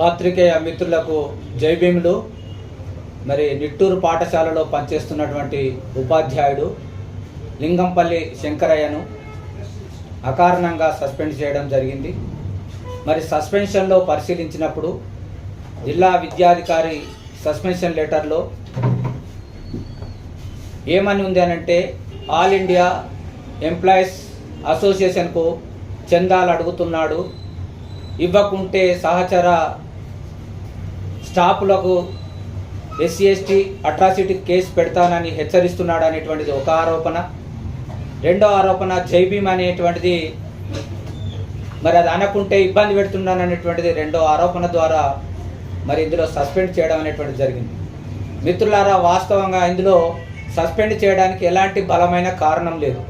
పాత్రికేయ మిత్రులకు జై భీములు. మరి నిట్టూరు పాఠశాలలో పనిచేస్తున్నటువంటి ఉపాధ్యాయుడు లింగంపల్లి శంకరయ్యను అకారణంగా సస్పెండ్ చేయడం జరిగింది. మరి సస్పెన్షన్లో పరిశీలించినప్పుడు జిల్లా విద్యాధికారి సస్పెన్షన్ లెటర్లో ఏమని ఉంది అనంటే ఆల్ ఇండియా ఎంప్లాయీస్ అసోసియేషన్కు చందాలు అడుగుతున్నాడు. ఇవ్వకుంటే సహచర స్టాఫ్లకు ఎస్సీ ఎస్టీ అట్రాసిటీ కేసు పెడతానని హెచ్చరిస్తున్నాడు అనేటువంటిది ఒక ఆరోపణ. రెండో ఆరోపణ జైభీమ్ అనేటువంటిది మరి అది అనకుంటే ఇబ్బంది పెడుతున్నాను అనేటువంటిది రెండో ఆరోపణ ద్వారా మరి ఇందులో సస్పెండ్ చేయడం అనేటువంటిది జరిగింది. మిత్రులారా వాస్తవంగా ఇందులో సస్పెండ్ చేయడానికి ఎలాంటి బలమైన కారణం లేదు.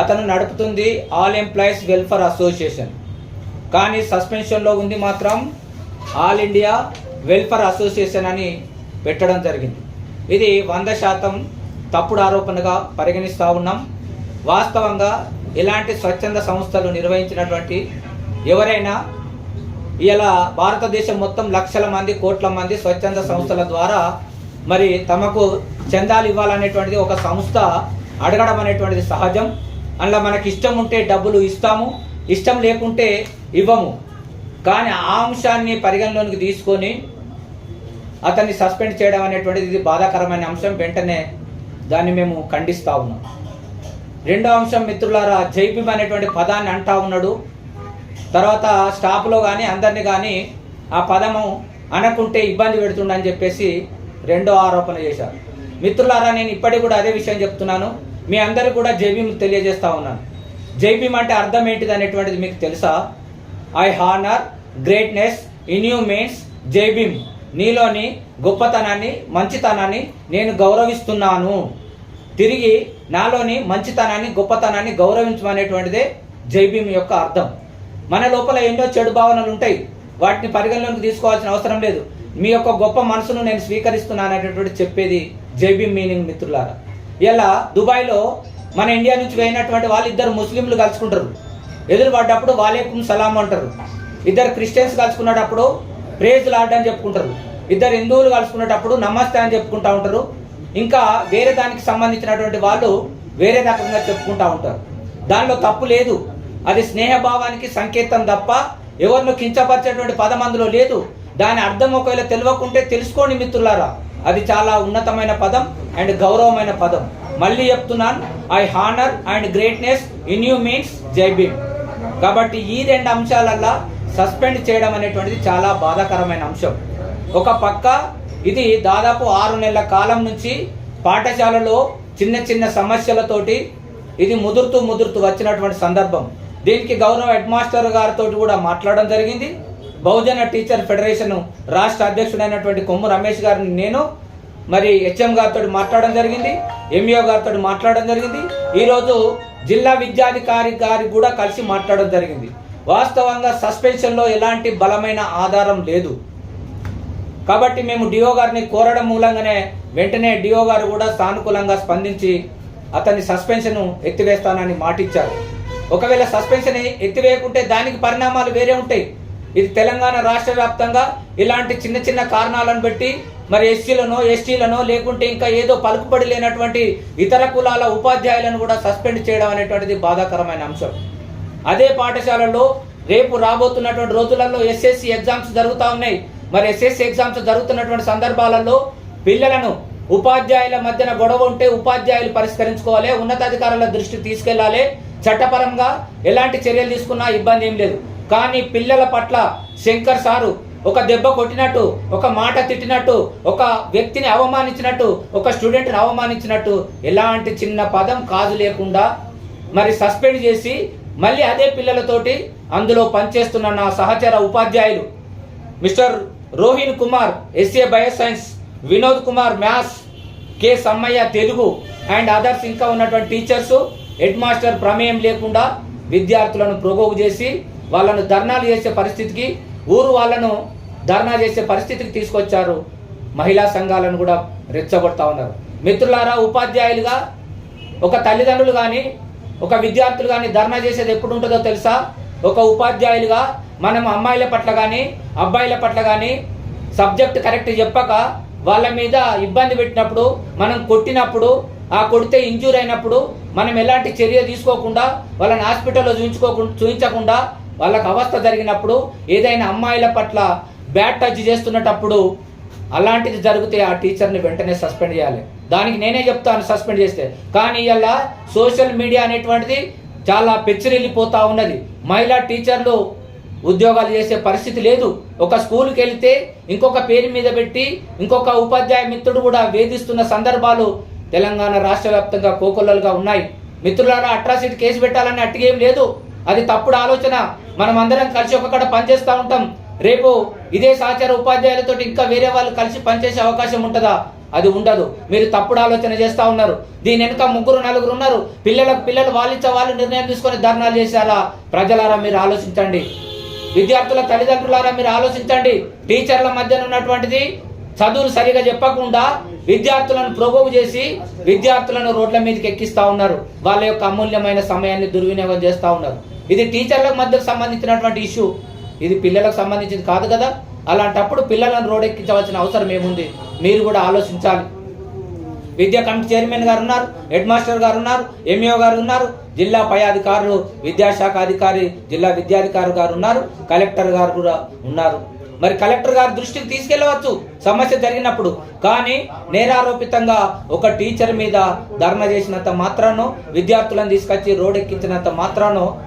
అతను నడుపుతుంది ఆల్ ఎంప్లాయీస్ వెల్ఫేర్ అసోసియేషన్. కానీ సస్పెన్షన్లో ఉంది మాత్రం ఆల్ ఇండియా వెల్ఫేర్ అసోసియేషన్ అని పెట్టడం జరిగింది. ఇది వంద శాతం తప్పుడు ఆరోపణగా పరిగణిస్తూ ఉన్నాం. వాస్తవంగా ఇలాంటి స్వచ్ఛంద సంస్థలు నిర్వహించినటువంటి ఎవరైనా ఇలా భారతదేశం మొత్తం లక్షల మంది కోట్ల మంది స్వచ్ఛంద సంస్థల ద్వారా మరి తమకు చందాలు ఇవ్వాలనేటువంటిది ఒక సంస్థ అడగడం అనేటువంటిది సహజం. అందులో మనకి ఇష్టం ఉంటే డబ్బులు ఇస్తాము. ఇష్టం లేకుంటే ఇవ్వము. కానీ ఆ అంశాన్ని పరిగణలోనికి తీసుకొని అతన్ని సస్పెండ్ చేయడం అనేటువంటిది ఇది బాధాకరమైన అంశం. వెంటనే దాన్ని మేము ఖండిస్తూ ఉన్నాం. రెండో అంశం మిత్రులారా జైబీమ్ అనేటువంటి పదాన్ని అంటా ఉన్నాడు. తర్వాత స్టాఫ్లో కానీ అందరినీ కానీ ఆ పదము అనకుంటే ఇబ్బంది పెడుతుండని చెప్పేసి రెండో ఆరోపణ చేశారు. మిత్రులారా నేను ఇప్పటికి కూడా అదే విషయం చెప్తున్నాను. మీ అందరికీ కూడా జైబీమ్ తెలియజేస్తా ఉన్నాను. జైబీమ్ అంటే అర్థం ఏంటిది అనేటువంటిది మీకు తెలుసా? I honour greatness in you means Jai Bhim నీలోని గొప్పతనాన్ని మంచితనాన్ని నేను గౌరవిస్తున్నాను. తిరిగి నాలోని మంచితనాన్ని గొప్పతనాన్ని గౌరవించమనేటువంటిదే జైబీమ్ యొక్క అర్థం. మన లోపల ఎన్నో చెడు భావనలు ఉంటాయి. వాటిని పరిగణలోకి తీసుకోవాల్సిన అవసరం లేదు. మీ యొక్క గొప్ప మనసును నేను స్వీకరిస్తున్నాను అనేటువంటి చెప్పేది జైబీమ్ మీనింగ్ మిత్రులారా. ఇలా దుబాయ్లో మన ఇండియా నుంచి పోయినటువంటి వాళ్ళు ఇద్దరు ముస్లింలు కలుసుకుంటారు. ఎదురు పడ్డప్పుడు వాలేకుం సలాం అంటారు. ఇద్దరు క్రిస్టియన్స్ కలుసుకున్నప్పుడు ప్రేజ్ లాడ్ అని చెప్పుకుంటారు. ఇద్దరు హిందువులు కలుసుకునేటప్పుడు నమస్తే అని చెప్పుకుంటూ ఉంటారు. ఇంకా వేరే దానికి సంబంధించినటువంటి వాళ్ళు వేరే రకంగా చెప్పుకుంటూ ఉంటారు. దానిలో తప్పు లేదు. అది స్నేహభావానికి సంకేతం తప్ప ఎవరిని కించపరిచేటువంటి పదం అందులో లేదు. దాని అర్థం ఒకవేళ తెలియకుంటే తెలుసుకోండి మిత్రులారా. అది చాలా ఉన్నతమైన పదం అండ్ గౌరవమైన పదం. మళ్ళీ చెప్తున్నాను I honour and greatness in you means Jai Bhim కాబట్టి ఈ రెండు అంశాలల్లా సస్పెండ్ చేయడం అనేటువంటిది చాలా బాధాకరమైన అంశం. ఒక పక్క ఇది దాదాపు ఆరు నెలల కాలం నుంచి పాఠశాలలో చిన్న చిన్న సమస్యలతోటి ఇది ముదురుతూ ముదురుతూ వచ్చినటువంటి సందర్భం. దీనికి గౌరవ హెడ్ మాస్టర్ గారితో కూడా మాట్లాడడం జరిగింది. బహుజన టీచర్ ఫెడరేషన్ రాష్ట్ర అధ్యక్షుడైనటువంటి కొమ్ము రమేష్ గారిని నేను మరి హెచ్ఎం గారితో మాట్లాడడం జరిగింది ఎంఈఓ గారితో మాట్లాడడం జరిగింది. ఈరోజు జిల్లా విద్యాధికారి గారికి కూడా కలిసి మాట్లాడడం జరిగింది. వాస్తవంగా సస్పెన్షన్లో ఎలాంటి బలమైన ఆధారం లేదు. కాబట్టి మేము డిఓ గారిని కోరడం మూలంగానే వెంటనే డిఓ గారు కూడా సానుకూలంగా స్పందించి అతన్ని సస్పెన్షన్ ఎత్తివేస్తానని మాటిచ్చారు. ఒకవేళ సస్పెన్షన్ ఎత్తివేయకుంటే దానికి పరిణామాలు వేరే ఉంటాయి. ఇది తెలంగాణ రాష్ట్ర వ్యాప్తంగా ఇలాంటి చిన్న చిన్న కారణాలను బట్టి మరి ఎస్సీలనో ఎస్టీలనో లేకుంటే ఇంకా ఏదో పలుకుబడి లేనటువంటి ఇతర కులాల ఉపాధ్యాయులను కూడా సస్పెండ్ చేయడం అనేటువంటిది బాధాకరమైన అంశం. అదే పాఠశాలలో రేపు రాబోతున్నటువంటి రోజులలో ఎస్ఎస్సి ఎగ్జామ్స్ జరుగుతూ ఉన్నాయి. మరి ఎస్ఎస్సి ఎగ్జామ్స్ జరుగుతున్నటువంటి సందర్భాలలో పిల్లలను ఉపాధ్యాయుల మధ్యన గొడవ ఉంటే ఉపాధ్యాయులు పరిష్కరించుకోవాలి ఉన్నతాధికారుల దృష్టి తీసుకెళ్ళాలి. చట్టపరంగా ఎలాంటి చర్యలు తీసుకున్నా ఇబ్బంది ఏం లేదు. కానీ పిల్లల పట్ల శంకర్ సారు ఒక దెబ్బ కొట్టినట్టు ఒక మాట తిట్టినట్టు ఒక వ్యక్తిని అవమానించినట్టు ఒక స్టూడెంట్ని అవమానించినట్టు ఎలాంటి చిన్న పదం కాదు లేకుండా మరి సస్పెండ్ చేసి మళ్ళీ అదే పిల్లలతోటి అందులో పనిచేస్తున్న నా సహచర ఉపాధ్యాయులు Mr Rohin Kumar SA bioscience Vinod Kumar maths K Sammaiah Telugu and others ఇంకా ఉన్నటువంటి టీచర్స్ హెడ్ మాస్టర్ ప్రమేయం లేకుండా విద్యార్థులను ప్రోగోగు చేసి వాళ్ళను ధర్నాలు చేసే పరిస్థితికి ఊరు వాళ్ళను ధర్నా చేసే పరిస్థితికి తీసుకొచ్చారు మహిళా సంఘాలను కూడా రెచ్చగొడతా ఉన్నారు. మిత్రులారా ఉపాధ్యాయులుగా ఒక తల్లిదండ్రులు కానీ ఒక విద్యార్థులు కానీ ధర్నా చేసేది ఎప్పుడు ఉంటుందో తెలుసా? ఒక ఉపాధ్యాయులుగా మనం అమ్మాయిల పట్ల కానీ అబ్బాయిల పట్ల కానీ సబ్జెక్ట్ కరెక్ట్ చెప్పక వాళ్ళ మీద ఇబ్బంది పెట్టినప్పుడు మనం కొట్టినప్పుడు ఆ కొడితే ఇంజూర్ అయినప్పుడు మనం ఎలాంటి చర్య తీసుకోకుండా వాళ్ళని హాస్పిటల్లో చూయించుకోకుండా చూయించకుండా వాళ్ళకి అవస్థ జరిగినప్పుడు ఏదైనా అమ్మాయిల పట్ల బ్యాడ్ టచ్ చేస్తున్నటప్పుడు అలాంటిది జరిగితే ఆ టీచర్ని వెంటనే సస్పెండ్ చేయాలి. దానికి నేనే చెప్తాను సస్పెండ్ చేస్తే. కానీ ఇలా సోషల్ మీడియా అనేటువంటిది చాలా పెచ్చిరెళ్ళిపోతూ ఉన్నది. మహిళా టీచర్లు ఉద్యోగాలు చేసే పరిస్థితి లేదు. ఒక స్కూల్కి వెళ్తే ఇంకొక పేరు మీద పెట్టి ఇంకొక ఉపాధ్యాయ మిత్రుడు కూడా వేధిస్తున్న సందర్భాలు తెలంగాణ రాష్ట్ర వ్యాప్తంగా కోకొల్లలుగా ఉన్నాయి. మిత్రులారా అట్రాసిటీ కేసు పెట్టాలని అట్టిగేం లేదు. అది తప్పుడు ఆలోచన. మనం అందరం కలిసి ఒకక్కడ పనిచేస్తూ ఉంటాం. రేపు ఇదే సహచార ఉపాధ్యాయులతో ఇంకా వేరే వాళ్ళు కలిసి పనిచేసే అవకాశం ఉంటుందా? అది ఉండదు. మీరు తప్పుడు ఆలోచన చేస్తూ ఉన్నారు. దీని వెనుక ముగ్గురు నలుగురు ఉన్నారు. పిల్లలకు పిల్లలు వాళ్ళిచ్చే వాళ్ళు నిర్ణయం తీసుకొని ధర్నాలు చేసేలా ప్రజలారా మీరు ఆలోచించండి. విద్యార్థుల తల్లిదండ్రులారా మీరు ఆలోచించండి. టీచర్ల మధ్యన ఉన్నటువంటిది చదువులు సరిగా చెప్పకుండా విద్యార్థులను ప్రోగోగు చేసి విద్యార్థులను రోడ్ల మీదకి ఎక్కిస్తూ ఉన్నారు. వాళ్ళ యొక్క అమూల్యమైన సమయాన్ని దుర్వినియోగం చేస్తూ ఉన్నారు. ఇది టీచర్ల మధ్యకు సంబంధించినటువంటి ఇష్యూ. ఇది పిల్లలకు సంబంధించింది కాదు కదా? అలాంటప్పుడు పిల్లలను రోడ్ ఎక్కించవలసిన అవసరం ఏముంది? మీరు కూడా ఆలోచించాలి. విద్యా కమిటీ చైర్మన్ గారు ఉన్నారు హెడ్ మాస్టర్ గారు ఉన్నారు ఎంఈఓ గారు ఉన్నారు జిల్లా పై అధికారులు విద్యాశాఖ అధికారి జిల్లా విద్యాధికారి గారు ఉన్నారు కలెక్టర్ గారు కూడా ఉన్నారు. మరి కలెక్టర్ గారి దృష్టికి తీసుకెళ్ళవచ్చు సమస్య జరిగినప్పుడు. కానీ నేరారోపితంగా ఒక టీచర్ మీద ధర్నా చేసినంత మాత్రానో విద్యార్థులను తీసుకొచ్చి రోడ్ ఎక్కించినంత మాత్రానో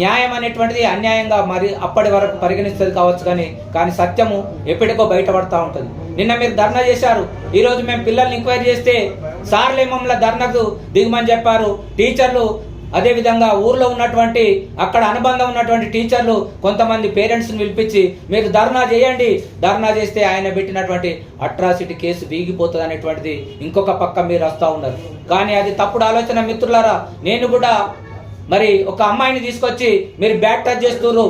న్యాయం అనేటువంటిది అన్యాయంగా మరి అప్పటి వరకు పరిగణిస్తుంది కావచ్చు కానీ కానీ సత్యము ఎప్పటికో బయటపడతా ఉంటుంది. నిన్న మీరు ధర్నా చేశారు. ఈరోజు మేము పిల్లల్ని ఎంక్వైరీ చేస్తే సార్లే మమ్మల్ని ధర్నకు దిగమని చెప్పారు. టీచర్లు అదేవిధంగా ఊర్లో ఉన్నటువంటి అక్కడ అనుబంధం ఉన్నటువంటి టీచర్లు కొంతమంది పేరెంట్స్ని పిలిపించి మీరు ధర్నా చేయండి. ధర్నా చేస్తే ఆయన పెట్టినటువంటి అట్రాసిటీ కేసు వీగిపోతుంది అనేటువంటిది ఇంకొక పక్క మీరు వస్తూ ఉన్నారు. కానీ అది తప్పుడు ఆలోచన మిత్రులారా నేను కూడా మరి ఒక అమ్మాయిని తీసుకొచ్చి మీరు బ్యాక్ టచ్ చేస్తున్నారు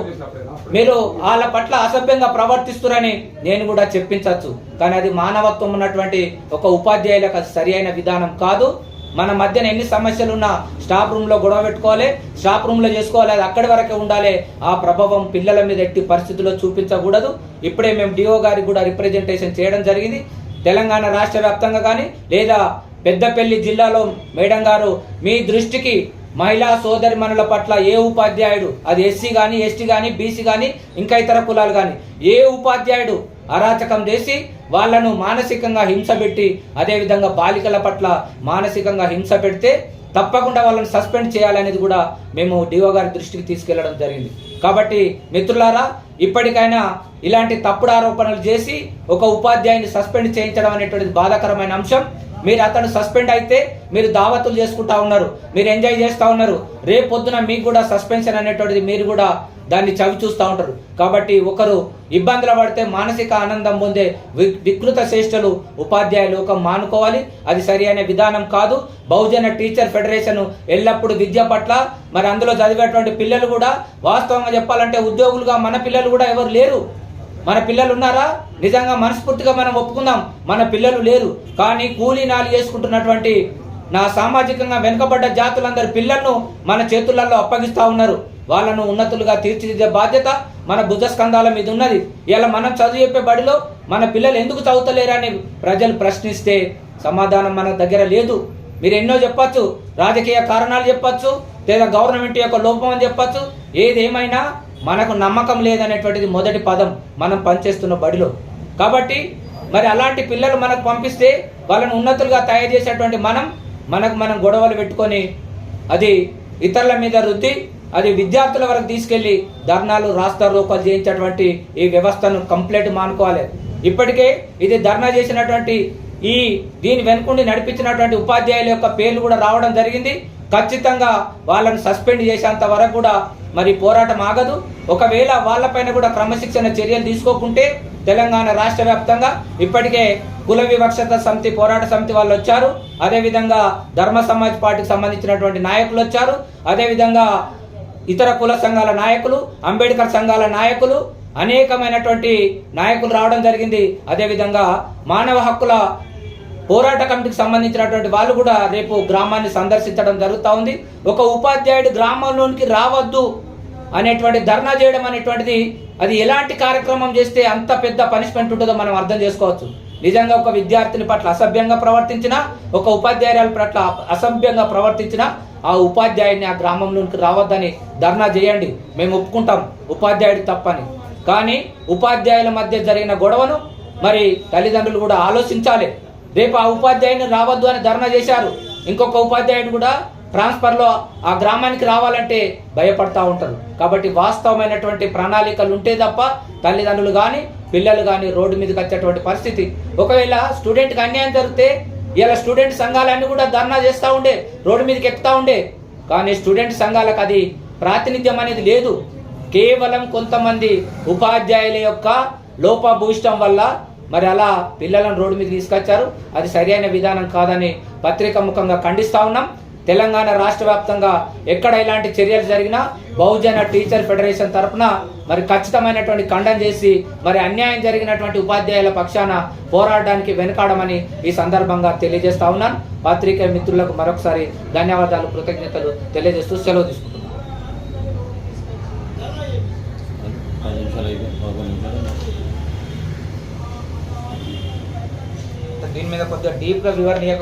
మీరు వాళ్ళ పట్ల అసభ్యంగా ప్రవర్తిస్తున్నారని నేను కూడా చెప్పించవచ్చు. కానీ అది మానవత్వం ఉన్నటువంటి ఒక ఉపాధ్యాయులకు అది సరి అయిన విధానం కాదు. మన మధ్యన ఎన్ని సమస్యలు ఉన్నా స్టాఫ్ రూమ్లో గొడవ పెట్టుకోవాలి. స్టాఫ్ రూమ్లో చేసుకోవాలి. అది అక్కడి వరకే ఉండాలి. ఆ ప్రభావం పిల్లల మీద ఎట్టి పరిస్థితుల్లో చూపించకూడదు. ఇప్పుడే మేము డిఓ గారికి కూడా రిప్రజెంటేషన్ చేయడం జరిగింది. తెలంగాణ రాష్ట్ర వ్యాప్తంగా కానీ లేదా పెద్దపల్లి జిల్లాలో మేడం గారు మీ దృష్టికి మహిళా సోదరి మనుల పట్ల ఏ ఉపాధ్యాయుడు అది ఎస్సీ కానీ ఎస్టీ కానీ బీసీ కానీ ఇంకా ఇతర కులాలు కానీ ఏ ఉపాధ్యాయుడు అరాచకం చేసి వాళ్ళను మానసికంగా హింస పెట్టి అదేవిధంగా బాలికల పట్ల మానసికంగా హింస పెడితే తప్పకుండా వాళ్ళని సస్పెండ్ చేయాలనేది కూడా మేము డిఓ గారి దృష్టికి తీసుకెళ్ళడం జరిగింది. కాబట్టి మిత్రులారా ఇప్పటికైనా ఇలాంటి తప్పుడు ఆరోపణలు చేసి ఒక ఉపాధ్యాయుని సస్పెండ్ చేయించడం అనేటువంటిది బాధాకరమైన అంశం. మీరు అతను సస్పెండ్ అయితే మీరు దావతులు చేసుకుంటా ఉన్నారు. మీరు ఎంజాయ్ చేస్తూ ఉన్నారు. రేపు పొద్దున మీకు కూడా సస్పెన్షన్ అనేటువంటిది మీరు కూడా దాన్ని చవి చూస్తూ ఉంటారు. కాబట్టి ఒకరు ఇబ్బందులు పడితే మానసిక ఆనందం పొందే వికృత శ్రేష్ఠలు ఉపాధ్యాయ లోకం మానుకోవాలి. అది సరి అయిన విధానం కాదు. బహుజన టీచర్ ఫెడరేషన్ ఎల్లప్పుడూ విద్య పట్ల మరి అందులో చదివేటువంటి పిల్లలు కూడా వాస్తవంగా చెప్పాలంటే ఉద్యోగులుగా మన పిల్లలు కూడా ఎవరు లేరు. మన పిల్లలు ఉన్నారా? నిజంగా మనస్ఫూర్తిగా మనం ఒప్పుకుందాం. మన పిల్లలు లేరు. కానీ కూలీ నాలు చేసుకుంటున్నటువంటి నా సామాజికంగా వెనుకబడ్డ జాతులందరి పిల్లలను మన చేతులలో అప్పగిస్తూ ఉన్నారు. వాళ్ళను ఉన్నతులుగా తీర్చిదిద్దే బాధ్యత మన బుద్ధస్కంధాల మీద ఉన్నది. ఇలా మనం చదువు చెప్పే బడిలో మన పిల్లలు ఎందుకు చదువుతలేరని ప్రజలు ప్రశ్నిస్తే సమాధానం మన దగ్గర లేదు. మీరు ఎన్నో చెప్పచ్చు. రాజకీయ కారణాలు చెప్పచ్చు. లేదా గవర్నమెంట్ యొక్క లోపం అని చెప్పచ్చు. ఏదేమైనా మనకు నమ్మకం లేదనేటువంటిది మొదటి పదం మనం పనిచేస్తున్న బడిలో. కాబట్టి మరి అలాంటి పిల్లలు మనకు పంపిస్తే వాళ్ళని ఉన్నతులుగా తయారు చేసేటువంటి మనం మనకు మనం గొడవలు పెట్టుకొని అది ఇతరుల మీద రుద్ది అది విద్యార్థుల వరకు తీసుకెళ్ళి ధర్నాలు రాస్తా రూపాలు చేయించేటువంటి ఈ వ్యవస్థను కంప్లీట్ మానుకోవాలి. ఇప్పటికే ఇది ధర్నా చేసినటువంటి ఈ దీని వెనుకుండి నడిపించినటువంటి ఉపాధ్యాయుల యొక్క పేర్లు కూడా రావడం జరిగింది. ఖచ్చితంగా వాళ్ళని సస్పెండ్ చేసేంత వరకు కూడా మరి పోరాటం ఆగదు. ఒకవేళ వాళ్ళపైన కూడా క్రమశిక్షణ చర్యలు తీసుకోకుంటే తెలంగాణ రాష్ట్ర వ్యాప్తంగా ఇప్పటికే కుల వివక్షత సమితి పోరాట సమితి వాళ్ళు వచ్చారు. అదేవిధంగా ధర్మ సమాజ్ పార్టీకి సంబంధించినటువంటి నాయకులు వచ్చారు. అదేవిధంగా ఇతర కుల సంఘాల నాయకులు అంబేద్కర్ సంఘాల నాయకులు అనేకమైనటువంటి నాయకులు రావడం జరిగింది. అదేవిధంగా మానవ హక్కుల పోరాట కమిటీకి సంబంధించినటువంటి వాళ్ళు కూడా రేపు గ్రామాన్ని సందర్శించడం జరుగుతూ ఉంది. ఒక ఉపాధ్యాయుడు గ్రామంలోనికి రావద్దు అనేటువంటి ధర్నా చేయడం అనేటువంటిది అది ఎలాంటి కార్యక్రమం చేస్తే అంత పెద్ద పనిష్మెంట్ ఉంటుందో మనం అర్థం చేసుకోవచ్చు. నిజంగా ఒక విద్యార్థిని పట్ల అసభ్యంగా ప్రవర్తించిన ఒక ఉపాధ్యాయురాల పట్ల అసభ్యంగా ప్రవర్తించిన ఆ ఉపాధ్యాయుడిని ఆ గ్రామంలోనికి రావద్దని ధర్నా చేయండి. మేము ఒప్పుకుంటాం. ఉపాధ్యాయుడి తప్పని. కానీ ఉపాధ్యాయుల మధ్య జరిగిన గొడవను మరి తల్లిదండ్రులు కూడా ఆలోచించాలి. రేపు ఆ ఉపాధ్యాయుని రావద్దు అని ధర్నా చేశారు. ఇంకొక ఉపాధ్యాయుడు కూడా ట్రాన్స్ఫర్లో ఆ గ్రామానికి రావాలంటే భయపడతా ఉంటారు. కాబట్టి వాస్తవమైనటువంటి ప్రణాళికలు ఉంటే తప్ప తల్లిదండ్రులు కానీ పిల్లలు కానీ రోడ్డు మీదకి వచ్చేటువంటి పరిస్థితి. ఒకవేళ స్టూడెంట్కి అన్యాయం జరిగితే ఇలా స్టూడెంట్ సంఘాలన్నీ కూడా ధర్నా చేస్తూ ఉండే రోడ్డు మీదకి ఎక్కుతూ ఉండే. కానీ స్టూడెంట్ సంఘాలకు అది ప్రాతినిధ్యం అనేది లేదు. కేవలం కొంతమంది ఉపాధ్యాయుల యొక్క లోపభూయిష్టం వల్ల మరి అలా పిల్లలను రోడ్డు మీద తీసుకొచ్చారు. అది సరైన విధానం కాదని పత్రిక ముఖంగా ఖండిస్తా ఉన్నాం. తెలంగాణ రాష్ట్ర వ్యాప్తంగా ఎక్కడ ఇలాంటి చర్యలు జరిగినా బహుజన టీచర్ ఫెడరేషన్ తరపున మరి ఖచ్చితమైనటువంటి ఖండం చేసి మరి అన్యాయం జరిగినటువంటి ఉపాధ్యాయుల పక్షాన పోరాడడానికి వెనుకాడమని ఈ సందర్భంగా తెలియజేస్తా ఉన్నాను. పత్రిక మిత్రులకు మరొకసారి ధన్యవాదాలు కృతజ్ఞతలు తెలియజేస్తూ సెలవు తీసుకుంటున్నాను. దీని మీద కొద్దిగా డీప్గా వివరణ ఇవ్వకపోతే